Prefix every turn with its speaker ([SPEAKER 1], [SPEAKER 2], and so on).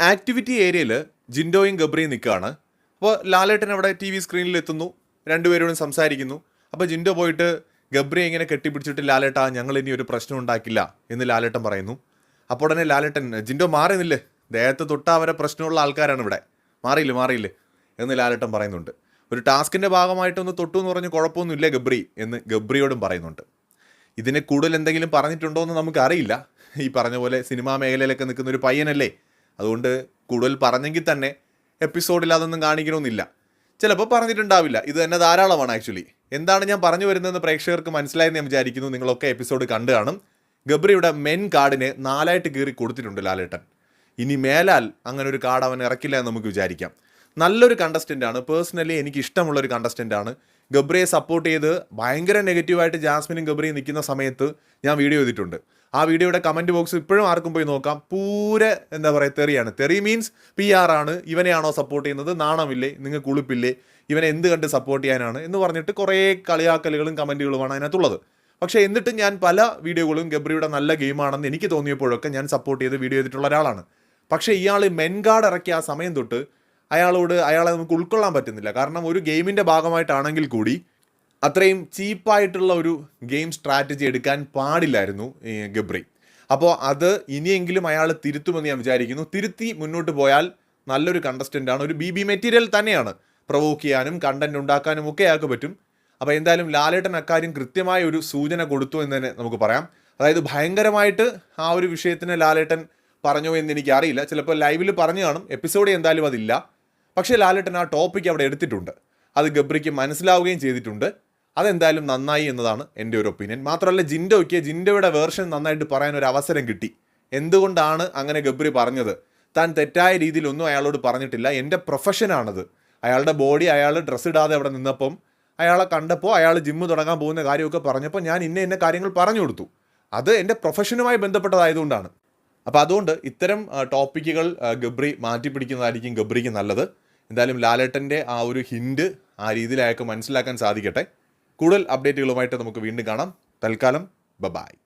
[SPEAKER 1] Activity ഏരിയയിൽ ജിൻഡോയും ഗബ്രിയും നിൽക്കുകയാണ്. അപ്പോൾ ലാലേട്ടൻ അവിടെ ടി വി സ്ക്രീനിൽ എത്തുന്നു രണ്ടുപേരോടും സംസാരിക്കുന്നു. അപ്പോൾ ജിൻഡോ പോയിട്ട് ഗബ്രിയെ ഇങ്ങനെ കെട്ടിപ്പിടിച്ചിട്ട് ലാലേട്ടാ ഞങ്ങൾ ഇനി ഒരു പ്രശ്നം ഉണ്ടാക്കില്ല എന്ന് ലാലേട്ടൻ പറയുന്നു. അപ്പോൾ ഉടനെ ലാലേട്ടൻ ജിൻഡോ മാറിയുന്നില്ലേ ദേഹത്ത് തൊട്ടാ വരെ പ്രശ്നമുള്ള ആൾക്കാരാണ് ഇവിടെ. മാറിയില്ല മാറിയില്ല. എന്ന് ലാലേട്ടൻ പറയുന്നുണ്ട്. ഒരു ടാസ്കിന്റെ ഭാഗമായിട്ടൊന്ന് തൊട്ടു എന്ന് പറഞ്ഞ് കുഴപ്പമൊന്നുമില്ല ഗബ്രി എന്ന് ഗബ്രിയോടും പറയുന്നുണ്ട്. ഇതിനെ കൂടുതൽ എന്തെങ്കിലും പറഞ്ഞിട്ടുണ്ടോ എന്ന് നമുക്കറിയില്ല. ഈ പറഞ്ഞ പോലെ സിനിമാ മേഖലയിലൊക്കെ നിൽക്കുന്ന ഒരു പയ്യനല്ലേ? അതുകൊണ്ട് കൂടുതൽ പറഞ്ഞെങ്കിൽ തന്നെ എപ്പിസോഡിൽ അതൊന്നും കാണിക്കണമെന്നില്ല. ചിലപ്പോൾ പറഞ്ഞിട്ടുണ്ടാവില്ല. ഇത് തന്നെ ധാരാളമാണ് ആക്ച്വലി എന്താണ് ഞാൻ പറഞ്ഞു വരുന്നതെന്ന് പ്രേക്ഷകർക്ക് മനസ്സിലായെന്ന് ഞാൻ വിചാരിക്കുന്നു. നിങ്ങളൊക്കെ എപ്പിസോഡ് കണ്ടു കാണും. ഗബ്രിയുടെ മെൻ കാർഡിന് നാലായിട്ട് കീറി കൊടുത്തിട്ടുണ്ട് ലാലേട്ടൻ. ഇനി മേലാൽ അങ്ങനെ ഒരു കാർഡ് അവൻ ഇറക്കില്ല എന്ന് നമുക്ക് വിചാരിക്കാം. നല്ലൊരു കണ്ടസ്റ്റന്റ് ആണ്. പേഴ്സണലി എനിക്ക് ഇഷ്ടമുള്ള ഒരു കണ്ടസ്റ്റന്റ് ആണ്. ഗബ്രിയെ സപ്പോർട്ട് ചെയ്ത് ഭയങ്കര നെഗറ്റീവായിട്ട് ജാസ്മിനും ഗബ്രിയും നിൽക്കുന്ന സമയത്ത് ഞാൻ വീഡിയോ ചെയ്തിട്ടുണ്ട്. ആ വീഡിയോയുടെ കമന്റ് ബോക്സ് ഇപ്പോഴും ആർക്കും പോയി നോക്കാം. പൂരെ എന്താ പറയുക തെറിയാണ്. തെറി മീൻസ് പി ആർ ആണ്. ഇവനെയാണോ സപ്പോർട്ട് ചെയ്യുന്നത്? നാണമില്ലേ? നിങ്ങൾക്ക് കുളിപ്പില്ലേ ഇവനെ എന്ത് കണ്ട് സപ്പോർട്ട് ചെയ്യാനാണ്? എന്ന് പറഞ്ഞിട്ട് കുറേ കളിയാക്കലുകളും കമന്റുകളുമാണ് അതിനകത്തുള്ളത്. പക്ഷേ എന്നിട്ട് ഞാൻ പല വീഡിയോകളും ഗബ്രിയുടെ നല്ല ഗെയിമാണെന്ന് എനിക്ക് തോന്നിയപ്പോഴൊക്കെ ഞാൻ സപ്പോർട്ട് ചെയ്ത് വീഡിയോ ചെയ്തിട്ടുള്ള ഒരാളാണ്. പക്ഷേ ഇയാൾ മെൻഗാർഡ് ഇറക്കിയ ആ സമയം തൊട്ട് അയാളോട് അയാളെ നമുക്ക് ഉൾക്കൊള്ളാൻ പറ്റുന്നില്ല. കാരണം ഒരു ഗെയിമിന്റെ ഭാഗമായിട്ടാണെങ്കിൽ കൂടി അത്രയും ചീപ്പായിട്ടുള്ള ഒരു ഗെയിം സ്ട്രാറ്റജി എടുക്കാൻ പാടില്ലായിരുന്നു ഗബ്രി. അപ്പോൾ അത് ഇനിയെങ്കിലും അയാൾ തിരുത്തുമെന്ന് ഞാൻ വിചാരിക്കുന്നു. തിരുത്തി മുന്നോട്ട് പോയാൽ നല്ലൊരു കണ്ടസ്റ്റന്റാണ് ഒരു ബി ബി മെറ്റീരിയൽ തന്നെയാണ്. പ്രൊവോക്ക് ചെയ്യാനും കണ്ടന്റ് ഉണ്ടാക്കാനും ഒക്കെ അയാൾക്ക് പറ്റും. അപ്പോൾ എന്തായാലും ലാലേട്ടൻ അക്കാര്യം കൃത്യമായ ഒരു സൂചന കൊടുത്തു എന്ന് തന്നെ നമുക്ക് പറയാം. അതായത് ഭയങ്കരമായിട്ട് ആ ഒരു വിഷയത്തിന് ലാലേട്ടൻ പറഞ്ഞോ എന്ന് എനിക്ക് അറിയില്ല ചിലപ്പോൾ ലൈവിൽ പറഞ്ഞു കാണും. എപ്പിസോഡ് എന്തായാലും അതില്ല. പക്ഷേ ലാലേട്ടൻ ആ ടോപ്പിക് അവിടെ എടുത്തിട്ടുണ്ട്. അത് ഗബ്രിക്ക് മനസ്സിലാവുകയും ചെയ്തിട്ടുണ്ട്. അതെന്തായാലും നന്നായി എന്നതാണ് എന്റെ ഒരു ഒപ്പീനിയൻ. മാത്രമല്ല ജിൻഡോയ്ക്ക് ജിൻഡോയുടെ വേർഷൻ നന്നായിട്ട് പറയാൻ ഒരു അവസരം കിട്ടി. എന്തുകൊണ്ടാണ് അങ്ങനെ ഗബ്രി പറഞ്ഞത്? താൻ തെറ്റായ രീതിയിലൊന്നും അയാളോട് പറഞ്ഞിട്ടില്ല. എന്റെ പ്രൊഫഷനാണത് അയാളുടെ ബോഡി അയാൾ ഡ്രസ്സ് ഇടാതെ അവിടെ നിന്നപ്പം അയാളെ കണ്ടപ്പോൾ അയാൾ ജിമ്മ് തുടങ്ങാൻ പോകുന്ന കാര്യമൊക്കെ പറഞ്ഞപ്പോൾ ഞാൻ ഇന്ന ഇന്ന കാര്യങ്ങൾ പറഞ്ഞു കൊടുത്തു. അത് എന്റെ പ്രൊഫഷനുമായി ബന്ധപ്പെട്ടതായതുകൊണ്ടാണ്. അപ്പോൾ അതുകൊണ്ട് ഇത്തരം ടോപ്പിക്കുകൾ ഗബ്രി മാറ്റി പിടിക്കുന്നതായിരിക്കും ഗബ്രിക്ക് നല്ലത്. എന്തായാലും ലാലേട്ടന്റെ ആ ഒരു ഹിൻഡ് ആ രീതിയിൽ അയാൾക്ക് മനസ്സിലാക്കാൻ സാധിക്കട്ടെ. കൂടുതൽ അപ്ഡേറ്റുകളുമായിട്ട് നമുക്ക് വീണ്ടും കാണാം. തൽക്കാലം ബബായ്